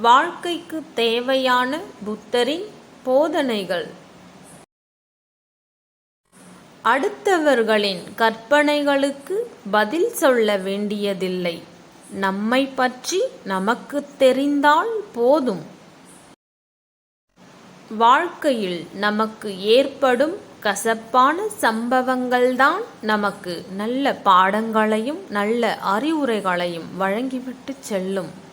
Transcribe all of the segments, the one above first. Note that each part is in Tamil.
வாழ்க்கைக்கு தேவையான புத்தரின் போதனைகள். அடுத்தவர்களின் கற்பனைகளுக்கு பதில் சொல்ல வேண்டியதில்லை. நம்மை பற்றி நமக்கு தெரிந்தால் போதும். வாழ்க்கையில் நமக்கு ஏற்படும் கசப்பான சம்பவங்கள்தான் நமக்கு நல்ல பாடங்களையும் நல்ல அறிவுரைகளையும் வழங்கிவிட்டு செல்லும்.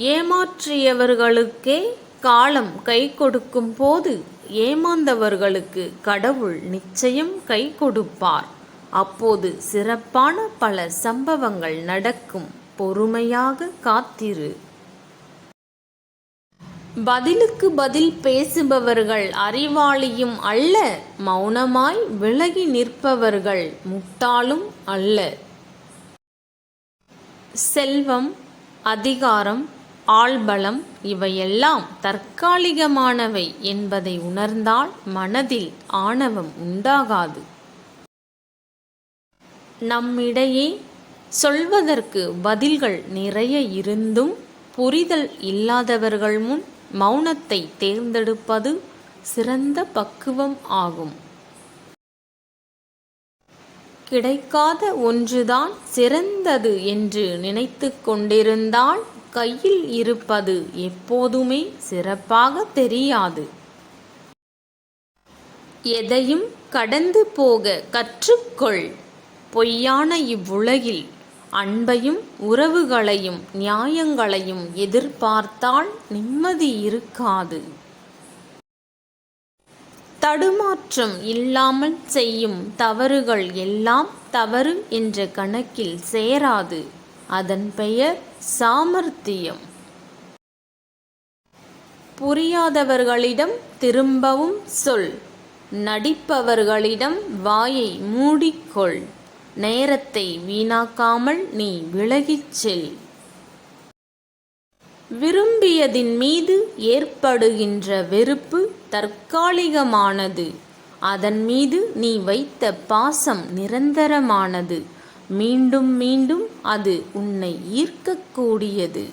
ஏமாற்றியவர்களுக்கே காலம் கை கொடுக்கும் போது ஏமாந்தவர்களுக்கு கடவுள் நிச்சயம் கை கொடுப்பார். அப்போது சிறப்பான பல சம்பவங்கள் நடக்கும். பொறுமையாக காத்திரு. பதிலுக்கு பதில் பேசுபவர்கள் அறிவாளியும் அல்ல. மௌனமாய் விலகி நிற்பவர்கள் முட்டாளும் அல்ல. செல்வம் அதிகாரம் ஆள்பலம் இவையெல்லாம் தற்காலிகமானவை என்பதை உணர்ந்தால் மனதில் ஆணவம் உண்டாகாது. நம்மிடையே சொல்வதற்கு பதில்கள் நிறைய இருந்தும் புரிதல் இல்லாதவர்கள் முன் மௌனத்தை தேர்ந்தெடுப்பது சிறந்த பக்குவம் ஆகும். கிடைக்காத ஒன்றுதான் சிறந்தது என்று நினைத்து கொண்டிருந்தால் கையில் இருப்பது எப்போதுமே சிறப்பாக தெரியாது. எதையும் கடந்து போக கற்றுக்கொள். பொய்யான இவ்வுலகில் அன்பையும் உறவுகளையும் நியாயங்களையும் எதிர்பார்த்தால் நிம்மதி இருக்காது. தடுமாற்றம் இல்லாமல் செய்யும் தவறுகள் எல்லாம் தவறு என்ற கணக்கில் சேராது. அதன் பெயர் சாமர்த்தியம். புரியாதவர்களிடம் திரும்பவும் சொல். நடிப்பவர்களிடம் வாயை மூடிக்கொள். நேரத்தை வீணாக்காமல் நீ விலகிச் செல். விரும்பியதின் மீது ஏற்படுகின்ற வெறுப்பு தற்காலிகமானது. அதன் மீது நீ வைத்த பாசம் நிரந்தரமானது. மீண்டும் மீண்டும் அது உன்னை ஈர்க்கக்கூடியது.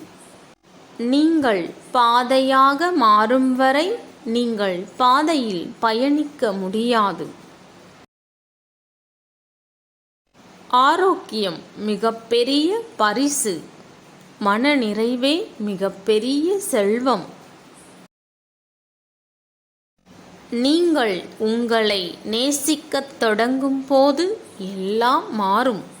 நீங்கள் பாதையாக மாறும் வரை நீங்கள் பாதையில் பயணிக்க முடியாது. ஆரோக்கியம் மிகப்பெரிய பரிசு. மனநிறைவே மிகப்பெரிய செல்வம். நீங்கள் உங்களை நேசிக்கத் தொடங்கும் போது எல்லாம் மாறும்.